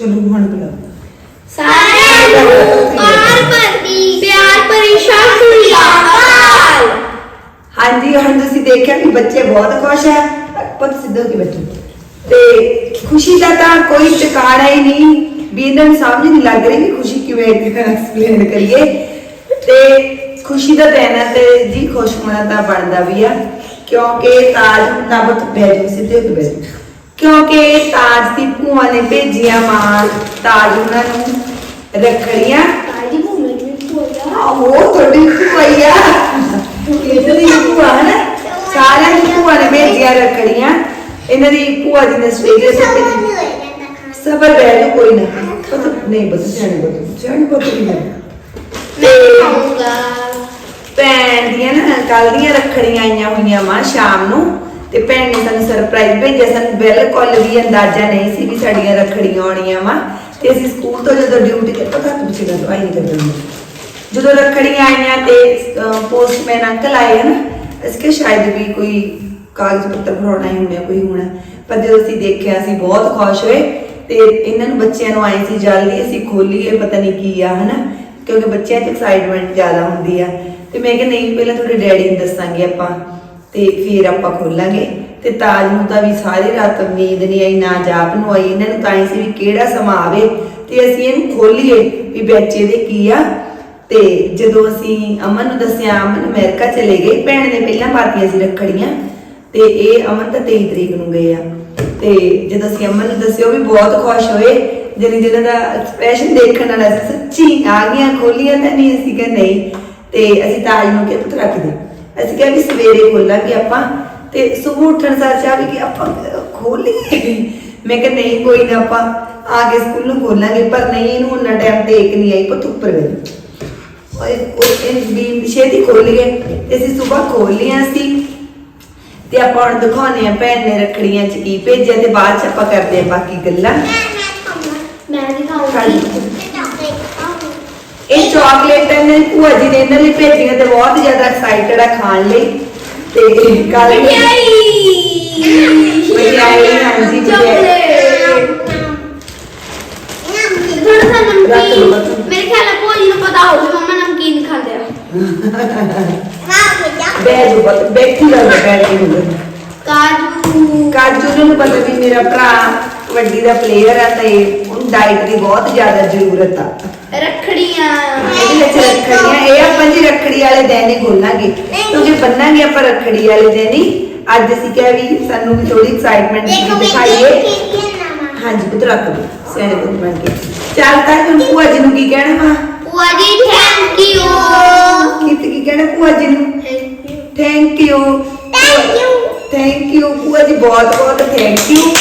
ਚਲੋ ਹੁਣ ਬੁਲਾਓ ਸਾਰਿਆਂ ਨੂੰ ਪਿਆਰ ਭਰੀ ਪਿਆਰ ਭਰੀ ਸਤਿ ਸ੍ਰੀ ਅਕਾਲ। ਹਾਂਜੀ ਹੁਣ ਤੁਸੀਂ ਦੇਖਿਆ ਕਿ ਬੱਚੇ ਬਹੁਤ ਖੁਸ਼ ਹੈ। ਪੁੱਤ ਸਿੱਧੋ ਕੇ ਬੈਠੋ? ਤੇ ਖੁਸ਼ੀ ਦਾ ਤਾਂ ਕੋਈ ਟਿਕਾਣਾ ਹੀ ਨਹੀਂ। ਵੀ ਇਹਨਾਂ ਨੂੰ ਸਮਝ ਨਹੀਂ ਲੱਗ ਰਹੀ ਕਿ ਖੁਸ਼ੀ ਕਿਵੇਂ ਐਕਸਪਲੇਨ ਕਰੀਏ। ਤੇ ਖੁਸ਼ੀ ਦਾ ਹੈ ਤੇ ਜੀ ਖੁਸ਼ ਹੋਣਾ ਤਾਂ ਬਣਦਾ ਵੀ ਆ ਕਿਉਂਕਿ ਤਾਜ ਬਤ ਬੈਠੋ ਸਿੱਧੇ ਕੇ ਕਿਉਂਕਿ ਤਾਜ ਦੀ ਭੂਆ ਨੇ ਭੇਜੀਆਂ ਮਾਂ ਤਾਜ ਉਹਨਾਂ ਨੂੰ ਰੱਖੜੀਆਂ। ਕਾਜੀ ਭੂਮੀ ਵਿੱਚ ਹੋਇਆ ਆਹੋ ਤੁਹਾਡੀ ਭੂਆ ਹੀ ਆ। ਇਹਨਾਂ ਦੀ ਭੂਆ ਹੈ ਨਾ ਸਾਰਿਆਂ ਦੀ ਭੂਆ ਨੇ ਭੇਜੀਆਂ ਰੱਖੜੀਆਂ। ਇਹਨਾਂ ਦੀ ਭੂਆ ਜੀ ਨੇ ਸਵੇਰੇ ਸੱਤੇ ਸਬਰ ਬੈਠ ਜਾਓ, ਕੋਈ ਨਾ। ਪਤਾ ਨਹੀਂ ਬਸ ਸਿਆਣੀ ਬਤ ਸਿਆਣੀ ਬਤ ਨਹੀਂ। ਹੈ ਮੈਂ ਤੇ ਖਾਊਂਗਾ। ਭੈਣ ਦੀਆਂ ਨਾ ਕੱਲ ਦੀਆਂ ਰੱਖੜੀਆਂ ਆਈਆਂ ਹੋਈਆਂ ਮਾਂ ਸ਼ਾਮ ਨੂੰ। ਤੇ ਭੈਣ ਨੇ ਸਾਨੂੰ ਸਰਪ੍ਰਾਈਜ਼ ਭੇਜਿਆ, ਸਾਨੂੰ ਬਿਲਕੁਲ ਵੀ ਅੰਦਾਜ਼ਾ ਨਹੀਂ ਸੀ ਵੀ ਸਾਡੀਆਂ ਰੱਖੜੀਆਂ ਆਉਣੀਆਂ ਵਾ। ਤੇ ਅਸੀਂ ਸਕੂਲ ਤੋਂ ਜਦੋਂ ਡਿਊਟੀ ਤੇ, ਪਤਾ ਤੁਮ ਸੀ ਗੱਲ ਆਈ ਨਹੀਂ ਕਰਦੇ ਜਦੋਂ ਰੱਖੜੀਆਂ ਆਈਆਂ ਤੇ ਪੋਸਟਮੈਨ ਅੰਕਲ ਆਏ ਹਨ, ਅਸੀਂ ਸ਼ਾਇਦ ਵੀ ਕੋਈ ਕਾਗਜ਼ ਪੱਤਰ ਭਰਾਉਣਾ ਹੀ ਹੋਣਾ, ਕੋਈ ਹੋਣਾ। ਪਰ ਜਦੋਂ ਅਸੀਂ ਦੇਖਿਆ, ਅਸੀਂ ਬਹੁਤ ਖੁਸ਼ ਹੋਏ ਤੇ ਇਹਨਾਂ ਨੂੰ ਬੱਚਿਆਂ ਨੂੰ ਆਏ ਸੀ, ਜਲਦੀ ਅਸੀਂ ਖੋਲੀਏ ਪਤਾ ਨਹੀਂ ਕੀ ਆ, ਹਨਾ। ਕਿਉਂਕਿ ਬੱਚਿਆਂ 'ਚ ਐਕਸਾਈਟਮੈਂਟ ਜ਼ਿਆਦਾ ਹੁੰਦੀ ਆ। ਤੇ ਮੈਂ ਕਿਹਾ, ਨਹੀਂ, ਪਹਿਲਾਂ ਤੁਹਾਡੇ ਡੈਡੀ ਨੂੰ ਦੱਸਾਂਗੇ ਆਪਾਂ। ਤੇ ਫਿਰ ਆਪਾਂ ਖੋਲਾਂਗੇ। ਤੇ ਤਾਜ ਨੂੰ ਤਾਂ ਵੀ ਸਾਰੀ ਰਾਤ ਉਮੀਦ ਨਹੀਂ ਆਈ, ਨਾ ਜਾਪ ਨੂੰ ਆਈ। ਇਹਨਾਂ ਨੂੰ ਤਾਂ ਹੀ ਸੀ ਵੀ ਕਿਹੜਾ ਸਮਾਂ ਆਵੇ। ਤੇ ਅਸੀਂ ਇਹਨੂੰ ਖੋਲੀਏ ਵੀ ਬੱਚੇ ਦੇ ਕੀ ਆ। ਤੇ ਜਦੋਂ ਅਸੀਂ ਅਮਨ ਨੂੰ ਦੱਸਿਆ, ਅਮਨ ਅਮਰੀਕਾ ਚਲੇ ਗਏ। ਭੈਣ ਨੇ ਪਹਿਲਾਂ ਪਾਤੀਆਂ ਸੀ ਰੱਖੜੀਆਂ। ਤੇ ਇਹ ਅਮਨ ਤਾਂ 23 ਤਰੀਕ ਨੂੰ ਗਏ ਆ। ਤੇ ਜਦੋਂ ਅਸੀਂ ਅਮਨ ਨੂੰ ਦੱਸਿਆ, ਉਹ ਵੀ ਬਹੁਤ ਖੁਸ਼ ਹੋਏ। ਜਿਹਨੇ ਜਿਹਨਾਂ ਦਾ ਐਕਸਪ੍ਰੈਸ਼ਨ ਦੇਖਣ ਵਾਲਾ ਸੱਚੀ ਆ ਗਈਆਂ, ਖੋਲੀਆਂ ਤਾਂ ਨਹੀਂ। ਅਸੀਂ ਕਿ ਨਹੀਂ। ਤੇ ਅਸੀਂ ਤਾਜ ਨੂੰ ਕਿਹਾ, ਪੁੱਤ ਰੱਖ ਦੇ। ਅਸੀਂ ਕਿਹਾ ਵੀ ਸਵੇਰੇ ਖੋਲਾਂਗੇ ਆਪਾਂ ਤੇ ਸਵੇਰ ਉੱਠਣ ਸਾਰ ਚਾਹ ਵੀ ਕਿ ਆਪਾਂ ਖੋਲੀਏ ਮੈਂ ਕਿਹਾ ਨਹੀਂ ਕੋਈ ਨਾ ਆਪਾਂ ਆ ਕੇ ਸਕੂਲ ਨੂੰ ਖੋਲਾਂਗੇ ਪਰ ਨਹੀਂ ਇਹਨੂੰ ਉਹਨਾਂ ਟਾਈਮ ਤੇ ਇੱਕ ਨਹੀਂ ਆਈ ਪੁੱਤ ਉੱਪਰ ਗਈ। ਉਹ ਇਹ ਵੀ ਛੇਤੀ ਖੋਲ ਗਏ ਤੇ ਅਸੀਂ ਸਵੇਰ ਖੋਲ ਲਿਆ ਸੀ ਤੇ ਆਪਾਂ ਹੁਣ ਦਿਖਾਉਣੇ ਆ ਭੈਣ ਨੇ ਰੱਖੜੀਆਂ ਚ ਕੀ ਭੇਜਿਆ ਤੇ ਬਾਅਦ ਚ ਆਪਾਂ ਕਰਦੇ ਆ ਬਾਕੀ ਗੱਲਾਂ। ਮੈਂ ਵੀ ਖਾਊਂਗੀ ਇਹ ਚਾਕਲੇਟ ਇਹਨਾਂ ਭੂਆ ਜੀ ਨੇ ਇਹਨਾਂ ਲਈ ਭੇਜੀਆਂ ਤੇ ਬਹੁਤ ਜ਼ਿਆਦਾ ਐਕਸਾਈਟਡ ਆ ਖਾਣ ਲਈ। ਤੇ ਕੱਲ ਮਠਿਆਈ ਮਠਿਆਈ, ਹਾਂਜੀ, ਮਠਿਆਈ। ਥੋੜਾ ਸਾ ਰੱਖ ਲਓ, ਰੱਖ ਨਮਕੀਨ ਲਓ। ਮੇਰੇ ਖਿਆਲ ਨਾਲ ਭੋਲੀ ਨੂੰ ਪਤਾ ਹੋਊ ਕਿ ਮੰਮਾ ਨਮਕੀਨ ਖਾਂਦੇ ਆ। ਬੈਠ ਜੋ ਬਤ ਬੈਠੀ ਰਹੋ ਬੈਠੀ ਹੁੰਦੇ ਕਾਜੂ। ਕਾਜੂ ਨੂੰ ਪਤਾ ਵੀ ਮੇਰਾ ਭਰਾ ਕਬੱਡੀ ਦਾ ਪਲੇਅਰ ਆ ਤੇ ਉਹਨੂੰ ਡਾਈਟ ਦੀ ਬਹੁਤ ਜ਼ਿਆਦਾ ਜ਼ਰੂਰਤ ਆ। ਰੱਖੜੀਆਂ। ਇਹਦੇ ਵਿੱਚ ਰੱਖੜੀਆਂ ਇਹ ਆਪਾਂ ਜੀ ਰੱਖੜੀ ਵਾਲੇ ਦਿਨ ਹੀ ਖੋਲਾਂਗੇ। ਕਿਉਂਕਿ ਬੰਨਾਂਗੇ ਆਪਾਂ ਰੱਖੜੀ ਵਾਲੇ ਦਿਨ ਹੀ। ਅੱਜ ਅਸੀਂ ਕਿਹਾ ਵੀ ਸਾਨੂੰ ਵੀ ਥੋੜੀ ਐਕਸਾਈਟਮੈਂਟ ਦਿਖਾਈਏ। ਹਾਂਜੀ ਪੁੱਤ ਰੱਖ ਦੋ। ਸਿਆਣੇ ਪੁੱਤ ਬਣ ਕੇ। ਚੱਲ ਤਾਂ ਹੁਣ ਭੂਆ ਜੀ ਨੂੰ ਕੀ ਕਹਿਣਾ ਵਾ? ਭੂਆ ਜੀ ਥੈਂਕ ਯੂ ਕਿਤ ਕੀ ਕਹਿਣਾ ਭੂਆ ਜੀ ਨੂੰ? Thank you Thank you. Thank you ਭੂਆ ਜੀ ਬਹੁਤ ਬਹੁਤ ਥੈਂਕ ਯੂ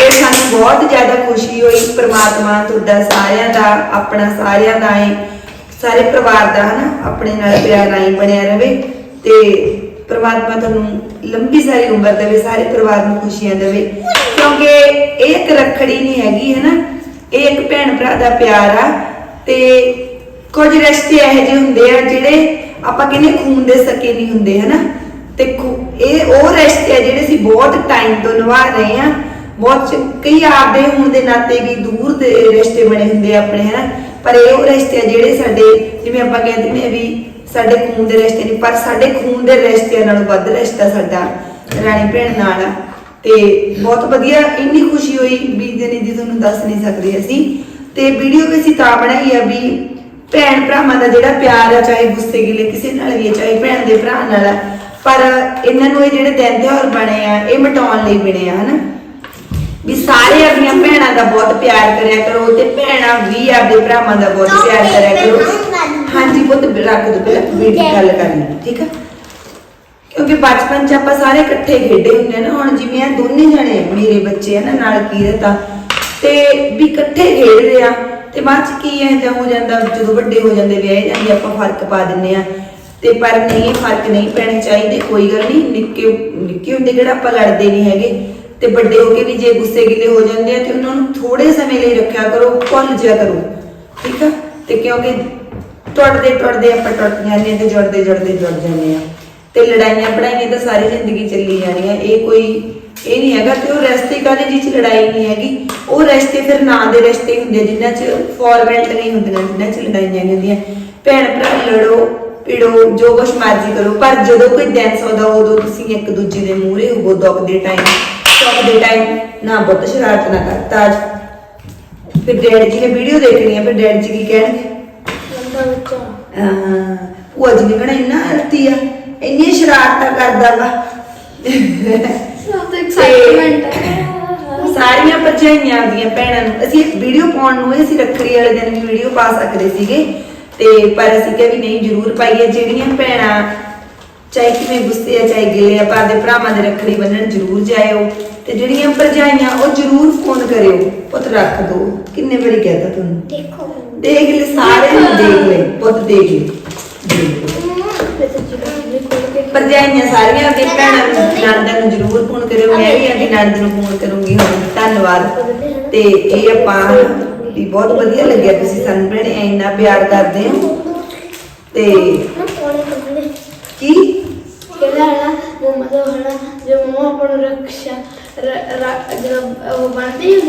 ਤੇ ਸਾਨੂੰ ਬਹੁਤ ਜ਼ਿਆਦਾ ਖੁਸ਼ੀ ਹੋਈ, ਪ੍ਰਮਾਤਮਾ ਤੁਹਾਡਾ ਸਾਰਿਆਂ ਦਾ, ਆਪਣਾ ਸਾਰਿਆਂ ਦਾ ਹੈ, ਸਾਰੇ ਪਰਿਵਾਰ ਦਾ ਹਨਾ, ਆਪਣੇ ਨਾਲ ਪਿਆਰ ਆਈ ਬਣਿਆ ਰਵੇ ਤੇ ਪ੍ਰਮਾਤਮਾ ਤੁਹਾਨੂੰ ਲੰਬੀ ਸਾਰੀ ਉਮਰ ਦੇਵੇ, ਸਾਰੇ ਪਰਿਵਾਰ ਨੂੰ ਖੁਸ਼ੀਆਂ ਦੇਵੇ। ਕਿਉਂਕਿ ਇਹ ਇੱਕ ਰੱਖੜੀ ਨਹੀਂ ਹੈਗੀ ਹੈ ਇਹ ਇੱਕ ਭੈਣ ਭਰਾ ਦਾ ਪਿਆਰ ਆ ਤੇ ਕੁਝ ਰਿਸ਼ਤੇ ਇਹੋ ਜਿਹੇ ਹੁੰਦੇ ਆ ਜਿਹੜੇ ਆਪਾਂ ਕਹਿੰਦੇ ਖੂਨ ਦੇ ਸਕੇ ਨਹੀਂ ਹੁੰਦੇ ਹਨਾ। ਤੇ ਇਹ ਉਹ ਰਿਸ਼ਤੇ ਆ ਜਿਹੜੇ ਅਸੀਂ ਬਹੁਤ ਟਾਈਮ ਤੋਂ ਨਿਭਾ ਰਹੇ ਆ। ਬਹੁਤ ਕਈ ਆਪਦੇ ਹੋਣ ਦੇ ਨਾਤੇ ਵੀ ਦੂਰ ਦੇ ਰਿਸ਼ਤੇ ਬਣੇ ਹੁੰਦੇ ਆ ਆਪਣੇ, ਹਨਾ? ਪਰ ਇਹ ਉਹ ਰਿਸ਼ਤੇ ਆ ਜਿਹੜੇ ਸਾਡੇ, ਜਿਵੇਂ ਆਪਾਂ ਕਹਿੰਦੇ ਨੇ ਵੀ ਸਾਡੇ ਖੂਨ ਦੇ ਰਿਸ਼ਤੇ ਨਹੀਂ, ਪਰ ਸਾਡੇ ਖੂਨ ਦੇ ਰਿਸ਼ਤਿਆਂ ਨਾਲੋਂ ਵੱਧ ਰਿਸ਼ਤਾ ਸਾਡਾ ਰਾਣੀ ਭੈਣ ਨਾਲ ਆ। ਤੇ ਬਹੁਤ ਵਧੀਆ, ਇੰਨੀ ਖੁਸ਼ੀ ਹੋਈ ਵੀ ਦਿਨ ਦੀ ਤੁਹਾਨੂੰ ਦੱਸ ਨਹੀਂ ਸਕਦੇ ਅਸੀਂ। ਤੇ ਵੀਡੀਓ ਵੀ ਅਸੀਂ ਤਾਂ ਬਣਾਈ ਆ ਵੀ ਭੈਣ ਭਰਾਵਾਂ ਦਾ ਜਿਹੜਾ ਪਿਆਰ ਆ, ਚਾਹੇ ਗੁੱਸੇ ਗਿਲੇ ਕਿਸੇ ਨਾਲ ਵੀ ਆ, ਚਾਹੇ ਭੈਣ ਦੇ ਭਰਾ ਨਾਲ ਆ, ਪਰ ਇਹਨਾਂ ਨੂੰ ਇਹ ਜਿਹੜੇ ਦਿਨ ਤਿਉਹਾਰ ਬਣੇ ਆ, ਇਹ ਮਟਾਉਣ ਲਈ ਬਣੇ ਆ, ਹਨਾ? ਵੀ ਸਾਰੇ ਆਪਣੀਆਂ ਭੈਣਾਂ ਦਾ ਬਹੁਤ ਪਿਆਰ ਕਰਿਆ ਕਰੋ ਤੇ ਭੈਣਾਂ ਵੀ ਆਪਦੇ ਭਰਾਵਾਂ ਦਾ ਬਹੁਤ ਪਿਆਰ ਕਰਿਆ ਕਰੋ। ਹਾਂਜੀ ਪੁੱਤ ਰੱਖ ਦੋ ਪਹਿਲਾਂ ਵੀਡੀਓ ਗੱਲ ਕਰਨੀ ਠੀਕ ਆ? ਕਿਉਂਕਿ ਬਚਪਨ ਚ ਆਪਾਂ ਸਾਰੇ ਇਕੱਠੇ ਖੇਡੇ ਹੁੰਦੇ ਆ ਨਾ ਹੁਣ ਜਿਵੇਂ ਇਹ ਦੋਨੇ ਜਣੇ ਮੇਰੇ ਬੱਚੇ ਆ ਨਾ ਨਾਲ ਕੀਰਤ ਆ ਤੇ ਵੀ ਇਕੱਠੇ ਖੇਡਦੇ ਆ ਤੇ ਬਾਅਦ ਚ ਕੀ ਹੈ ਜਾਂ ਹੋ ਜਾਂਦਾ ਜਦੋਂ ਵੱਡੇ ਹੋ ਜਾਂਦੇ ਵਿਆਹੇ ਜਾਂਦੇ ਆਪਾਂ ਫ਼ਰਕ ਪਾ ਦਿੰਨੇ ਆ। ਤੇ ਪਰ ਨਹੀਂ ਇਹ ਫ਼ਰਕ ਨਹੀਂ ਪੈਣੇ ਚਾਹੀਦੇ ਕੋਈ ਗੱਲ ਨਹੀਂ ਨਿੱਕੇ ਨਿੱਕੇ ਹੁੰਦੇ ਕਿਹੜਾ ਆਪਾਂ ਲੜਦੇ ਨਹੀਂ ਹੈਗੇ। ਤੇ ਵੱਡੇ ਹੋ ਕੇ ਵੀ ਜੇ ਗੁੱਸੇ ਗਿਲੇ ਹੋ ਜਾਂਦੇ ਆ ਤੇ ਉਹਨਾਂ ਨੂੰ ਥੋੜੇ ਸਮੇਂ ਲਈ ਰੱਖਿਆ ਕਰੋ ਭੁੱਲ ਜਿਆ ਕਰੋ ਠੀਕ ਆ? ਤੇ ਕਿਉਂਕਿ ਟੁੱਟਦੇ ਟੁੱਟਦੇ ਆਪਾਂ ਟੁੱਟ ਜਾਂਦੇ ਤੇ ਜੁੜਦੇ ਜੁੜਦੇ ਜੁੜ ਜਾਂਦੇ ਆ। ਤੇ ਲੜਾਈਆਂ ਪੜਾਈਆਂ ਤਾਂ ਸਾਰੀ ਜ਼ਿੰਦਗੀ ਚੱਲੀ ਜਾਣੀਆਂ ਇਹ ਕੋਈ ਇਹ ਨਹੀਂ ਹੈਗਾ ਤੇ ਉਹ ਰਿਸ਼ਤੇ ਕਾਹਦੇ ਜਿਹ ਲੜਾਈ ਨਹੀਂ ਹੈਗੀ। ਉਹ ਰਿਸ਼ਤੇ ਫਿਰ ਨਾਂ ਦੇ ਰਿਸ਼ਤੇ ਹੁੰਦੇ ਆ, ਜਿਨ੍ਹਾਂ ਚ ਫਾਰਮੈਟ ਨਹੀਂ ਹੁੰਦੀਆਂ ਜਿਨ੍ਹਾਂ ਚ ਲੜਾਈਆਂ ਨਹੀਂ ਹੁੰਦੀਆਂ। ਭੈਣ ਭਰਾ ਲੜੋ ਪਿੜੋ ਜੋ ਕੁਛ ਮਰਜ਼ੀ ਕਰੋ ਪਰ ਜਦੋਂ ਕੋਈ ਦਿਨ ਸੌਦਾ ਉਦੋਂ ਤੁਸੀਂ ਇੱਕ ਦੂਜੇ ਦੇ ਮੂਹਰੇ ਹੋਵੋ ਦੁੱਖ ਦੇ ਟਾਈਮ ਸੁੱਖ ਦੇ ਟਾਈਮ ਨਾ ਬਹੁਤ ਸ਼ਰਾਰਤ ਨਾ ਕਰ ਤਾਜ। ਫਿਰ ਡੈਡੀ ਜੀ ਨੇ ਵੀਡੀਓ ਦੇਖਣੀ ਹੈ ਫਿਰ ਡੈਡੀ ਜੀ ਕੀ ਕਹਿਣਗੇ? ਲੰਦਾ ਬੱਚਾ ਅਹ ਭੂਆ ਜੀ ਨੇ ਕਹਿਣਾ ਇੰਨਾ ਅਰਤੀ ਆ ਇੰਨੀ ਸ਼ਰਾਰਤਾਂ ਕਰਦਾ ਵਾ। ਸਭ ਤੋਂ ਐਕਸਾਈਟਮੈਂਟ ਹੈ ਸਾਰੀਆਂ ਭਰਜਾਈਆਂ ਆਪਦੀਆਂ ਭੈਣਾਂ ਨੂੰ ਅਸੀਂ ਇੱਕ ਵੀਡੀਓ ਪਾਉਣ ਨੂੰ ਇਹ ਅਸੀਂ ਰੱਖੜੀ ਵਾਲੇ ਦਿਨ ਵੀ ਵੀਡੀਓ ਪਾ ਸਕਦੇ ਸੀਗੇ। ਤੇ ਪਰ ਅਸੀਂ ਕਿਹਾ ਵੀ ਨਹੀਂ ਜ਼ਰੂਰ ਪਾਈਏ ਜਿਹੜੀਆਂ ਭੈਣਾਂ ਚਾਹੇ ਕਿਵੇਂ ਗੁੱਸੇ ਆ ਚਾਹੇ ਗਿਲੇ ਆ ਪਰ ਦੇ ਭਰਾਵਾਂ ਦੇ ਰੱਖੜੀ ਬੰਨਣ ਜ਼ਰੂਰ ਜਾਇਓ। ਤੇ ਜਿਹੜੀਆਂ ਭਰਜਾਈਆਂ ਉਹ ਜ਼ਰੂਰ ਫੋਨ ਕਰਿਓ। ਪੁੱਤ ਰੱਖ ਦੋ। ਕਿੰਨੇ ਵਾਰੀ ਕਹਿਤਾ ਤੁਹਾਨੂੰ? ਦੇਖੋ। ਦੇਖ ਲੈ ਸਾਰੇ ਨੂੰ ਦੇਖ। ਲੈ। ਪੁੱਤ ਦੇਖ ਲੈ। ਭਰਜਾਈਆਂ ਸਾਰੀਆਂ ਆਪਣੀ ਭੈਣਾਂ ਨੂੰ ਨਣਦਾਂ ਨੂੰ ਜ਼ਰੂਰ ਫੋਨ ਕਰਿਓ। ਮੈਂ ਵੀ ਆਪਣੀ ਨਣਦ ਨੂੰ ਫੋਨ ਕਰੂੰਗੀ ਹੁਣ। ਧੰਨਵਾਦ। ਤੇ ਇਹ ਆਪਾਂ ਵੀ ਬਹੁਤ ਵਧੀਆ ਲੱਗਿਆ ਤੁਸੀਂ ਸਾਨੂੰ ਭੈਣੇ ਇੰਨਾ ਪਿਆਰ ਕਰਦੇ ਹੋ। ਤੇ ਨਾ ਕੋਲੇ ਕੋਲੇ ਕੀ ਕਿਹੜਾ ਹੈ ਮਮਾ ਦਾ ਹਣਾ ਜੋ ਮਮਾ ਆਪਣ ਰੱਖਿਆ ਜਦੋਂ ਉਹ ਬਣਦੇ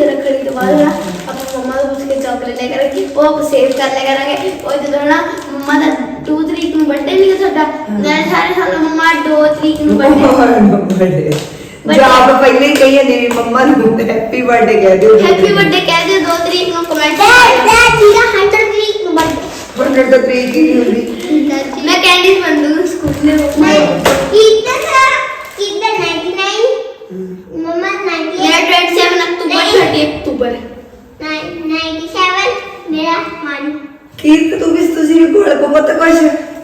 ਤੋਂ ਬਾਅਦ ਨਾ ਆਪਾਂ ਮਮਾ ਤੋਂ ਪੁੱਛ ਕੇ ਚਾਕਲੇਟ ਲੈ ਕੇ ਰੱਖੀ ਉਹ ਆਪਾਂ ਸੇਵ ਕਰ ਲਿਆ ਕਰਾਂਗੇ। ਉਹ ਜਦੋਂ ਨਾ ਮਮਾ ਦਾ 2 ਤਰੀਕ ਨੂੰ ਬਰਥਡੇ ਨਹੀਂ ਸਾਡਾ ਮੈਂ ਸਾਰੇ ਸਾਨੂੰ ਮਮਾ 2 ਤਰੀਕ ਨੂੰ ਬਰਥਡੇ ਜਵਾਬ ਪਹਿਲੇ ਹੀ ਕਹੀ ਜਾਂਦੀ ਵੀ ਮੰਮਾ ਨੂੰ ਹੈਪੀ ਬਰਥਡੇ ਕਹਿ ਦਿਓ। ਹੈਪੀ ਬਰਥਡੇ ਕਹਿ ਦਿਓ 2 ਤਰੀਕ ਨੂੰ ਕਮੈਂਟ ਡੈਡ ਜੀਰਾ 100 ਤਰੀਕ ਨੂੰ ਬਰਥਡੇ ਬਰਥਡੇ ਤਾਂ ਤਰੀਕ ਹੀ ਹੁੰਦੀ। ਮੈਂ ਕੈਂਡੀਜ਼ ਬਣ ਦੂੰਗਾ ਸਕੂਲ ਦੇ ਕਿੰਨਾ ਸਰ ਕਿੰਨਾ 99 ਮਮਾ 98 ਮੇਰਾ 27 ਅਕਤੂਬਰ 30 ਅਕਤੂਬਰ 97 ਮੇਰਾ ਮਨ ਕੀਰਤ ਤੂੰ ਵੀ ਤੁਸੀਂ ਵੀ ਕੋਲ ਕੋ ਬਹੁਤ ਕੁਛ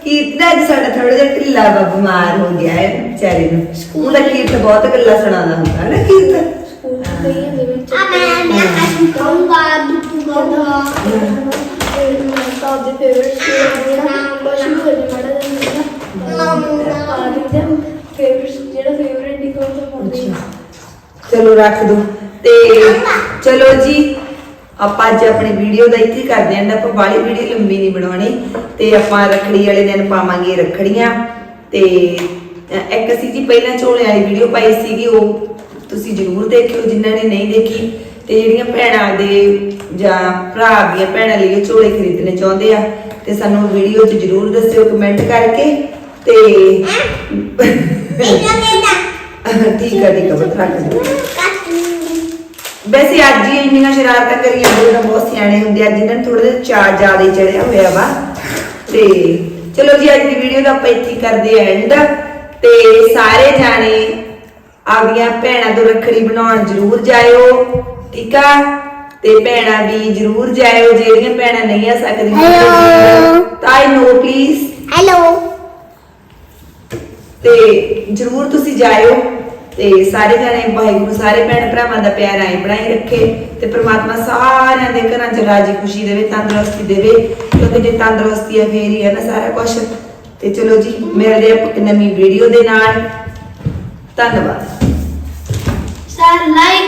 ਕੀਰਤ ਦਾ ਅੱਜ ਸਾਡਾ ਥੋੜਾ ਜਿਹਾ ਢਿੱਲਾ ਵਾ ਬਿਮਾਰ ਹੋ ਗਿਆ ਹੈ ਵਿਚਾਰੇ ਨੂੰ। ਉਹਦਾ ਕੀਰਤ ਬਹੁਤ ਗੱਲਾਂ ਸੁਣਾਉਂਦਾ ਹੁੰਦਾ ਹੈ ਨਾ ਕੀਰਤ ਸਕੂਲ ਗਈ ਹੈ ਵਿੱਚ। ਆ ਮੈਂ ਮੈਂ ਕਾਸ਼ੀ ਕਹੂੰਗਾ ਦੁੱਪੂਗਾ ਦਾ ਮੈਂ ਤਾਂ ਆਪਦੇ ਫੇਵਰਿਟ ਜਿਹੜਾ ਸ਼ੁਰੂ ਕਰ ਦੇ ਮਾੜਾ ਜਿਹਾ ਆ ਦਿੱਤੇ ਫੇਵਰਿਟ ਜਿਹੜਾ ਫੇਵਰਿਟ ਦੀ ਕੋਲ ਤੋਂ ਪਾਉਂਦੀ ਚਲੋ ਰੱਖ ਦੋ। ਤੇ ਚਲੋ ਜੀ ਆਪਾਂ ਅੱਜ ਆਪਣੀ ਵੀਡੀਓ ਦਾ ਇੱਥੇ ਕਰਦੇ ਆਂ ਆਪਾਂ ਬਾਲੀ ਵੀਡੀਓ ਲੰਬੀ ਨਹੀਂ ਬਣਾਉਣੀ। ਤੇ ਆਪਾਂ ਰੱਖੜੀ ਵਾਲੇ ਦਿਨ ਪਾਵਾਂਗੇ ਰੱਖੜੀਆਂ। ਤੇ ਇੱਕ ਅਸੀਂ ਜੀ ਪਹਿਲਾਂ ਝੋਲੇ ਵਾਲੀ ਵੀਡੀਓ ਪਾਈ ਸੀਗੀ ਉਹ ਤੁਸੀਂ ਜਰੂਰ ਦੇਖਿਓ ਜਿਨ੍ਹਾਂ ਨੇ ਨਹੀਂ ਦੇਖੀ। ਤੇ ਜਿਹੜੀਆਂ ਭੈਣਾਂ ਦੇ ਜਾਂ ਭਰਾ ਦੀਆਂ ਭੈਣਾਂ ਲਈ ਝੋਲੇ ਖਰੀਦਣੇ ਚਾਹੁੰਦੇ ਆ ਤੇ ਸਾਨੂੰ ਵੀਡੀਓ 'ਚ ਜਰੂਰ ਦੱਸਿਓ ਕਮੈਂਟ ਕਰਕੇ ਤੇ ਠੀਕ ਆ ਠੀਕ ਆ ਬਤ ਰੱਖ ਦਿਓ। ਵੈਸੇ ਅੱਜ ਹੀ ਇੰਨੀਆਂ ਸ਼ਰਾਰਤਾਂ ਕਰੀਆਂ ਬਹੁਤ ਸਿਆਣੇ ਹੁੰਦੇ ਆ ਜਿਨ੍ਹਾਂ ਨੂੰ ਥੋੜਾ ਜਿਹਾ ਚਾਰ ਜ਼ਿਆਦਾ ਹੀ ਚੜਿਆ ਹੋਇਆ ਵਾ ਤੇ ਚਲੋ ਜੀ ਅੱਜ ਦੀ ਵੀਡੀਓ ਦਾ ਆਪਾਂ ਇੱਥੇ ਕਰਦੇ ਐਂਡ ਤੇ ਸਾਰੇ ਜਾਣੇ ਆਪਦੀਆਂ ਭੈਣਾਂ ਤੋਂ ਰੱਖੜੀ ਬਣਾਉਣ ਜ਼ਰੂਰ ਜਾਇਓ ਠੀਕ ਆ? ਤੇ ਭੈਣਾਂ ਵੀ ਜ਼ਰੂਰ ਜਾਇਓ ਜਿਹੜੀਆਂ ਭੈਣਾਂ ਨਹੀਂ ਆ ਸਕਦੀਆਂ. ਤਾਂ ਨੋ ਪਲੀਜ਼ ਹੈਲੋ ਤੇ ਜਰੂਰ ਤੁਸੀਂ ਜਾਇਓ। ਤੇ ਸਾਰੇ ਜਣੇ ਵਾਹਿਗੁਰੂ, ਸਾਰੇ ਭੈਣ ਭਰਾਵਾਂ ਦਾ ਪਿਆਰ ਆਏ ਬਣਾਈ ਰੱਖੇ ਤੇ ਪ੍ਰਮਾਤਮਾ ਸਾਰਿਆਂ ਦੇ ਘਰਾਂ 'ਚ ਰਾਜੀ ਖੁਸ਼ੀ ਦੇਵੇ, ਤੰਦਰੁਸਤੀ ਦੇਵੇ ਕਿਉਂਕਿ ਜੇ ਤੰਦਰੁਸਤੀ ਹੈ ਫੇਰ ਹੀ ਹੈ ਨਾ ਸਾਰਾ ਕੁਝ ਤੇ ਚਲੋ ਜੀ, ਮਿਲਦੇ ਆਪਾਂ ਇੱਕ ਨਵੀਂ ਵੀਡੀਓ ਦੇ ਨਾਲ। ਧੰਨਵਾਦ। Sir like